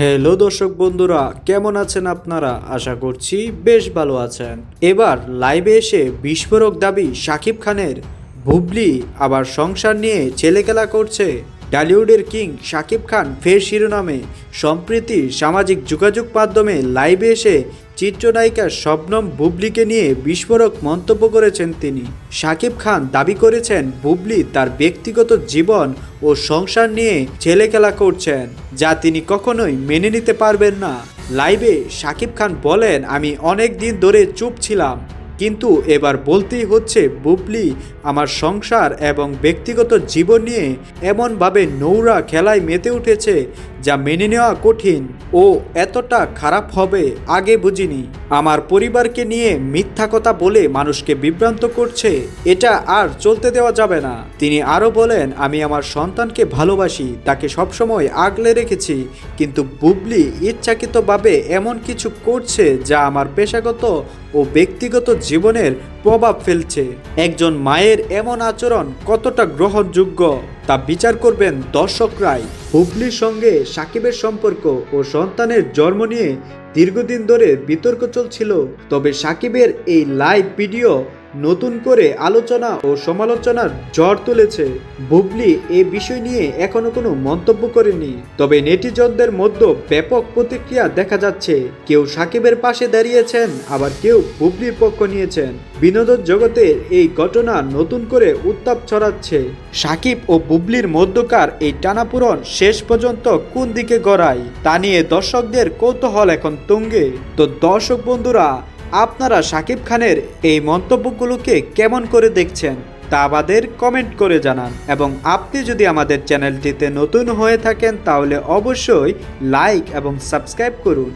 Hello দর্শক বন্ধুরা, কেমন আছেন আপনারা? আশা করছি বেশ ভালো আছেন। এবার লাইভে এসে বিস্ফোরক দাবি সাকিব খানের। বুবলি আবার সংসার নিয়ে ছেলেখেলা করছে। টলিউডের কিং শাকিব খান ফের শিরোনামে। সম্প্রীতি সামাজিক যোগাযোগ মাধ্যমে লাইভে এসে চিত্রনায়িকা শবনম বুবলিকে নিয়ে বিস্ফোরক মন্তব্য করেছেন তিনি। শাকিব খান দাবি করেছেন, বুবলি তার ব্যক্তিগত জীবন ও সংসার নিয়ে ছেলেখেলা করছেন, যা তিনি কখনোই মেনে নিতে পারবেন না। লাইভে শাকিব খান বলেন, আমি অনেক দিন ধরে চুপ ছিলাম। কিন্তু এবার বলতেই হচ্ছে, বুবলি, আমার সংসার এবং ব্যক্তিগত জীবন নিয়ে এমনভাবে নৌরা খেলায় মেতে উঠেছে যা মেনে নেওয়া কঠিন ও এতটা খারাপ হবে আগে বুঝিনি। আমার পরিবারকে নিয়ে মিথ্যা কথা বলে মানুষকে বিভ্রান্ত করছে, এটা আর চলতে দেওয়া যাবে না। তিনি আরও বলেন, আমি আমার সন্তানকে ভালোবাসি, তাকে সবসময় আগলে রেখেছি, কিন্তু বুবলি ইচ্ছাকৃতভাবে এমন কিছু করছে যা আমার পেশাগত ও ব্যক্তিগত জীবনের প্রভাব ফেলছে। একজন মায়ের এমন আচরণ কতটা গ্রহণযোগ্য? তা বিচার করবেন দর্শকরাই। হুবলির সঙ্গে সাকিবের সম্পর্ক ও সন্তানের জন্ম নিয়ে দীর্ঘদিন ধরে বিতর্ক চলছিল। তবে সাকিবের এই লাইভ ভিডিও নতুন করে আলোচনা ও সমালোচনার ঝড় তুলেছে। বুবলি এ বিষয় নিয়ে এখনও কোনো মন্তব্য করেনি। তবে নেটিজনদের মধ্যে ব্যাপক প্রতিক্রিয়া দেখা যাচ্ছে। কেউ সাকিবের পাশে দাঁড়িয়েছেন, আবার কেউ বুবলির পক্ষ নিয়েছেন। বিনোদন জগতের এই ঘটনা নতুন করে উত্তাপ ছড়াচ্ছে। সাকিব ও বুবলির মধ্যকার এই টানাপূরণ শেষ পর্যন্ত কোন দিকে গড়ায়, তা নিয়ে দর্শকদের কৌতূহল এখন তুঙ্গে। তো দর্শক বন্ধুরা আপনারা সাকিব খানের এই মন্তব্যগুলোকে কেমন করে দেখছেন তা আমাদের কমেন্ট করে জানান এবং আপনি যদি আমাদের চ্যানেলটিতে নতুন হয়ে থাকেন তাহলে অবশ্যই লাইক এবং সাবস্ক্রাইব করুন।